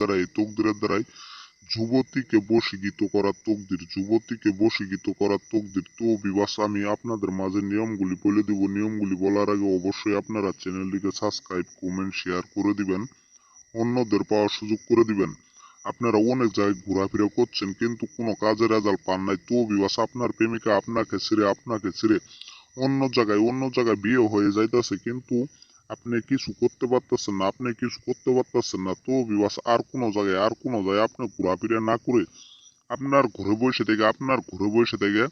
দ্বারা এই তকদিরের দ্বারাই যুবতীকে বশীকৃত করার তকদির, যুবতীকে বশীকৃত করার তকদির। তো বিবাস, আমি আপনাদের মাঝে নিয়মগুলি বলে দিব। নিয়মগুলি বলার আগে অবশ্যই আপনারা চ্যানেলটিকে সাবস্ক্রাইব, কমেন্ট, শেয়ার করে দিবেন। অন্যদের পাওয়ার সুযোগ করে দিবেন। আপনারা অনেক জায়গায় ঘোরাফেরা করছেন, কিন্তু কোনো কাজের রেজাল্ট পান নাই। তো বিবাস, আপনার প্রেমিকা আপনাকে ছেড়ে আপনাকে ছেড়ে অন্য জায়গায় অন্য জায়গায় বিয়ে হয়ে যাইতেছে, কিন্তু আপনি কিছু করতে পারতেছেন না, আপনি কিছু করতে পারতেছেন না, তো বিবাস আর কোনো জায়গায়, আর কোনো জায়গায় আপনি ঘোরাফেরা না করে আপনার ঘরে বসে থেকে, আপনার ঘরে বসে থেকে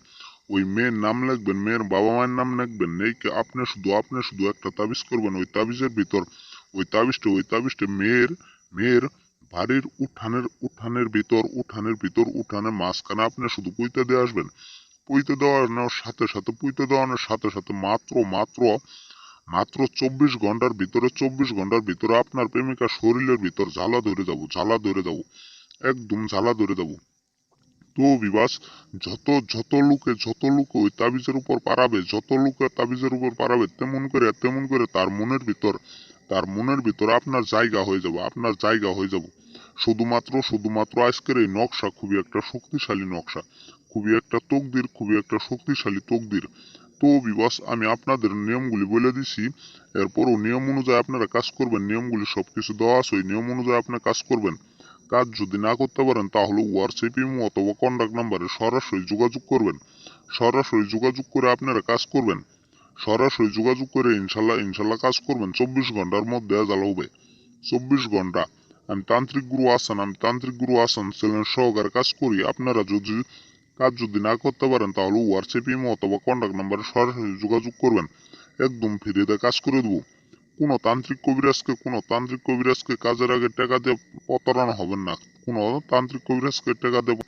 ওই মেয়ের নাম লিখবেন, মেয়ের বাবা মায়ের নাম লিখবেন নেই কি আপনি শুধু আপনি শুধু একটা তাবিজ করবেন, ওই তাবিজের ভিতর, ওই তাবিজটা ওই তাবিজটা মেয়ের মেয়ের বাড়ির উঠানের উঠানের ভিতর উঠানের ভিতর, উঠানের মাঝখানে আপনি শুধু পুঁতে দিয়ে আসবেন। পুঁতে দেওয়ানোর সাথে সাথে পুঁতে দেওয়ানোর সাথে সাথে মাত্র মাত্র মাত্র চব্বিশ ঘণ্টার ভিতরে, চব্বিশ ঘণ্টার ভিতরে আপনার প্রেমিকার শরীরের ভিতর জ্বালা ধরে যাব, জ্বালা ধরে যাব, একদম জ্বালা ধরে যাব। তো বিবাস, যত যত লোকে যত লোকে ওই তাবিজের উপর পারাবে, যত লোকে তাবিজের উপর পারাবে, তেমন করে তেমন করে তার মনের ভিতর, তার মনের ভিতর আপনার জায়গা হয়ে যাবে, আপনার জায়গা হয়ে যাব। শুধুমাত্র শুধুমাত্র আজকের এই নকশা খুবই একটা শক্তিশালী নকশা, খুবই একটা তকদির, খুবই একটা শক্তিশালী তকদির। তো বিবাস আমি আপনাদের নিয়মগুলি বলে দিছি। এরপরও নিয়ম অনুযায়ী আপনারা কাজ করবেন, নিয়মগুলি সব কিছু দেওয়া আছে, ওই নিয়ম অনুযায়ী আপনারা কাজ করবেন। কাজ যদি না করতে পারেন, তাহলে হোয়াটসঅ্যাপ ইমো অথবা কন্ট্যাক্ট নাম্বারে সরাসরি যোগাযোগ করবেন। সরাসরি যোগাযোগ করে আপনারা কাজ করবেন। সরাসরি যোগাযোগ করে ইনশাল্লাহ ইনশাল্লাহ কাজ করবেন চব্বিশ ঘণ্টার মধ্যে জ্বালা হবে। চব্বিশ ঘণ্টা। আমি তান্ত্রিক গুরু আসান, আমি তান্ত্রিক গুরু আসান, চ্যানেল সহকারে কাজ করি। আপনারা যদি কাজ যদি না করতে পারেন তাহলে হোয়াটসঅ্যাপ ইমো অথবা কন্ট্যাক্ট নাম্বারে সরাসরি যোগাযোগ করবেন। একদম ফ্রিতে কাজ করে দেবো। কোনো তান্ত্রিক কবিরাজকে, কোনো তান্ত্রিক কবিরাজকে কাজের আগে টাকা দিয়ে প্রতারণা হবেন না। কোনো তান্ত্রিক কবিরাজকে টাকা দিয়ে